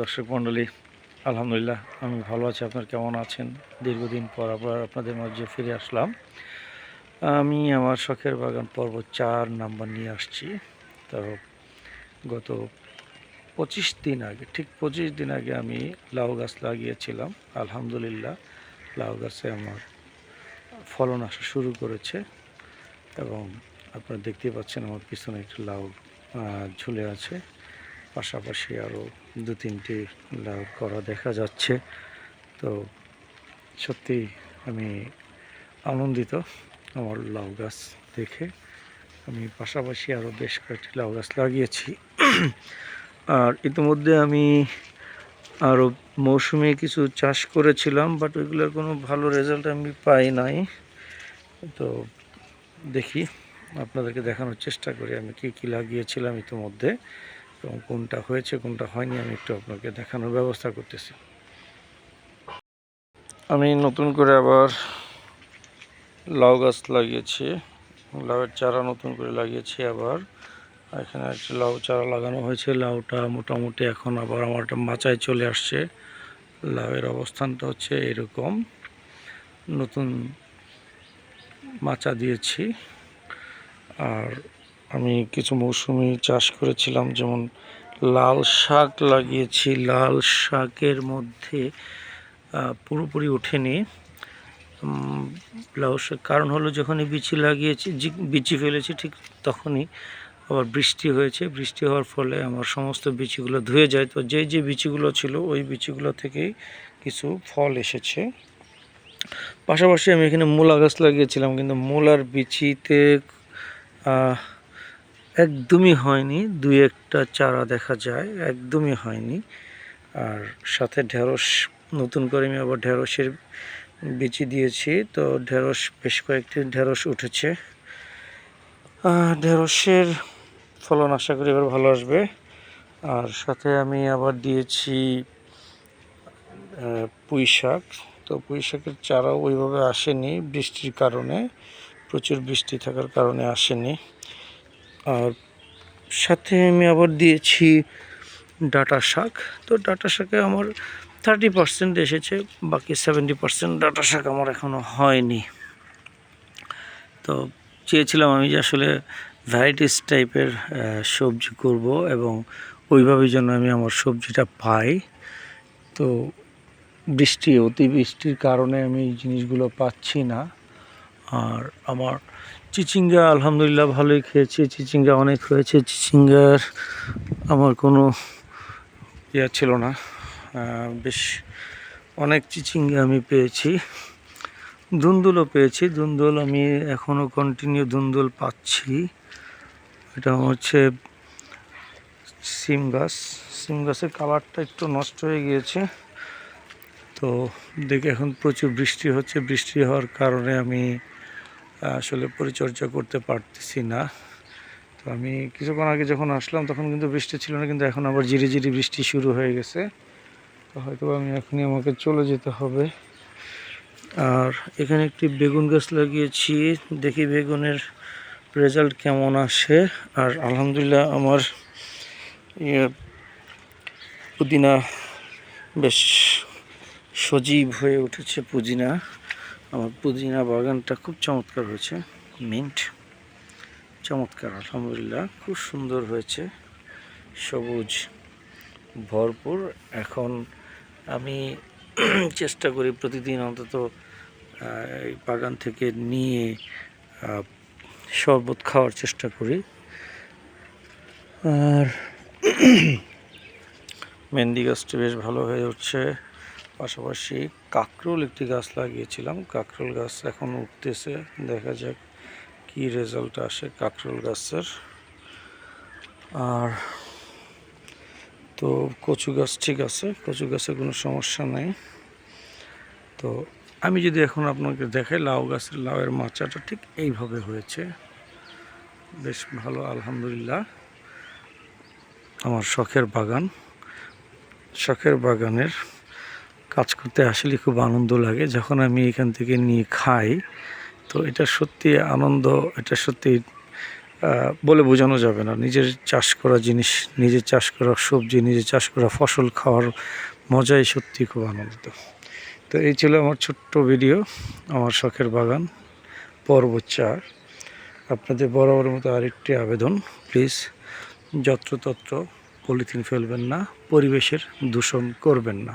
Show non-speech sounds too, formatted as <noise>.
দর্শক মণ্ডলী, আলহামদুলিল্লাহ আমি ভালো আছি। আপনার কেমন আছেন? দীর্ঘদিন পর আবার আপনাদের মাঝে ফিরে আসলাম। আমি আমার শখের বাগান পর্ব চার নাম্বার নিয়ে আসছি। তো গত পঁচিশ দিন আগে, ঠিক পঁচিশ দিন আগে আমি লাউ গাছ লাগিয়েছিলাম। আলহামদুলিল্লাহ, লাউ গাছে আমার ফলন আসা শুরু করেছে এবং আপনারা দেখতেই পাচ্ছেন আমার পিছনে একটু লাউ ঝুলে আছে। পাশাপাশি আরও দু তিনটি লাউ করা দেখা যাচ্ছে। তো সত্যি আমি আনন্দিত আমার লাউ গাছ দেখে। আমি পাশাপাশি আরও বেশ কয়েকটি লাউ গাছ লাগিয়েছি। আর ইতিমধ্যে আমি আরও মৌসুমি কিছু চাষ করেছিলাম বাট ওইগুলোর কোনো ভালো রেজাল্ট আমি পাই নাই। তো দেখি, আপনাদেরকে দেখানোর চেষ্টা করি আমি কী কী লাগিয়েছিলাম ইতিমধ্যে। এবং কোনটা হয়েছে, কোনটা হয়নি, আমি একটু আপনাকে দেখানোর ব্যবস্থা করতেছি। আমি নতুন করে আবার লাউ গাছ লাগিয়েছি। লাউয়ের চারা নতুন করে লাগিয়েছি আবার। এখানে একটা লাউ চারা লাগানো হয়েছে। লাউটা মোটামুটি এখন আবার আমার একটা মাচায় চলে আসছে। লাউয়ের অবস্থানটা হচ্ছে এরকম। নতুন মাচা দিয়েছি। আর আমি কিছু মৌসুমি চাষ করেছিলাম, যেমন লাল শাক লাগিয়েছি। লাল শাকের মধ্যে পুরোপুরি ওঠেনি। লাউ শাক। কারণ হলো যখনই বিচি লাগিয়েছি বিচি ফেলেছি ঠিক তখনই আবার বৃষ্টি হয়েছে। বৃষ্টি হওয়ার ফলে আমার সমস্ত বিচিগুলো ধুয়ে যায়। তো যে যে বিচিগুলো ছিল, ওই বিচিগুলো থেকেই কিছু ফল এসেছে। পাশাপাশি আমি এখানে মূলা গাছ লাগিয়েছিলাম, কিন্তু মূলার বিচিতে একদমই হয়নি, দুই একটা চারা দেখা যায়, একদমই হয়নি। আর সাথে ঢেঁড়স, নতুন করে আমি আবার ঢেঁড়সের বিচি দিয়েছি, তো ঢেঁড়স, বেশ কয়েকটি ঢেঁড়স উঠেছে। ঢেঁড়সের ফলন আশা করি এবার ভালো আসবে। আর সাথে আমি আবার দিয়েছি পুঁই শাক। তো পুঁই শাকের চারাও ওইভাবে আসেনি বৃষ্টির কারণে, প্রচুর বৃষ্টি থাকার কারণে আসেনি। আর সাথে আমি আবার দিয়েছি ডাটা শাক। তো ডাটা শাকে আমার থার্টি পার্সেন্ট এসেছে, বাকি সেভেন্টি পার্সেন্ট ডাটা শাক আমার এখনও হয়নি। তো চেয়েছিলাম আমি যে আসলে ভ্যারাইটিস টাইপের সবজি করব এবং ওইভাবে যেন আমি আমার সবজিটা পাই। তো বৃষ্টি, অতি বৃষ্টির কারণে আমি জিনিসগুলো পাচ্ছি না। আর আমার চিচিঙ্গা, আলহামদুলিল্লাহ ভালোই খেয়েছি। চিচিঙ্গা অনেক হয়েছে। চিচিঙ্গার আমার কোনো ইয়া ছিল না। বেশ অনেক চিচিঙ্গা আমি পেয়েছি। ধুন্দুলও পেয়েছি। ধুন্দুল আমি এখনও কন্টিনিউ ধুন্দুল পাচ্ছি। এটা হচ্ছে সিম গাছ। সিম গাছের কালারটা একটু নষ্ট হয়ে গিয়েছে। তো দেখে এখন প্রচুর বৃষ্টি হচ্ছে। বৃষ্টি হওয়ার কারণে আমি আসলে পরিচর্যা করতে পারতেছি না। তো আমি কিছুক্ষণ আগে যখন আসলাম, তখন কিন্তু বৃষ্টি ছিল না, কিন্তু এখন আবার জিরি জিরি বৃষ্টি শুরু হয়ে গেছে। তো হয়তো আমি এখনই আমাকে চলে যেতে হবে। আর এখানে একটি বেগুন গাছ লাগিয়েছি। দেখি বেগুনের রেজাল্ট কেমন আসে। আর আলহামদুলিল্লাহ আমার ইয়ে পুদিনা বেশ সজীব হয়ে উঠেছে পুদিনা। আমার পুদিনা বাগানটা খুব চমৎকার হয়েছে মিন্ট চমৎকার, আলহামদুলিল্লাহ, খুব সুন্দর হয়েছে, সবুজ, ভরপুর। এখন আমি <clears throat> চেষ্টা করি প্রতিদিন অন্তত এই বাগান থেকে নিয়ে শরবত খাওয়ার চেষ্টা করি। আর <clears throat> মেহেন্দি গাছটি বেশ ভালো হয়ে উঠছে। পাশাপাশি কাকরোল একটি গাছ লাগিয়েছিলাম। কাকরোল গাছ এখন উঠতেছে। দেখা যাক কি রেজাল্ট আসে কাকরোল গাছের। আর তো কচু গাছ ঠিক আছে, কচু গাছে কোনো সমস্যা নেই। তো আমি যদি এখন আপনাকে দেখাই, লাউ গাছের লাউয়ের মাচাটা ঠিক এইভাবে হয়েছে। বেশ ভালো, আলহামদুলিল্লাহ। আমার শখের বাগান, শখের বাগানের কাজ করতে আসলে খুব আনন্দ লাগে। যখন আমি এখান থেকে নিয়ে খাই, তো এটা সত্যি আনন্দ, এটা সত্যি বলে বোঝানো যাবে না। নিজের চাষ করা জিনিস, নিজের চাষ করা সবজি, নিজের চাষ করা ফসল খাওয়ার মজাই সত্যি খুব আনন্দ। তো এই ছিল আমার ছোট্ট ভিডিও, আমার শখের বাগান, পর্ব চার। আপনাদের বরাবর মতো আরেকটি আবেদন, প্লিজ যত্রতত্র পলিথিন ফেলবেন না, পরিবেশের দূষণ করবেন না।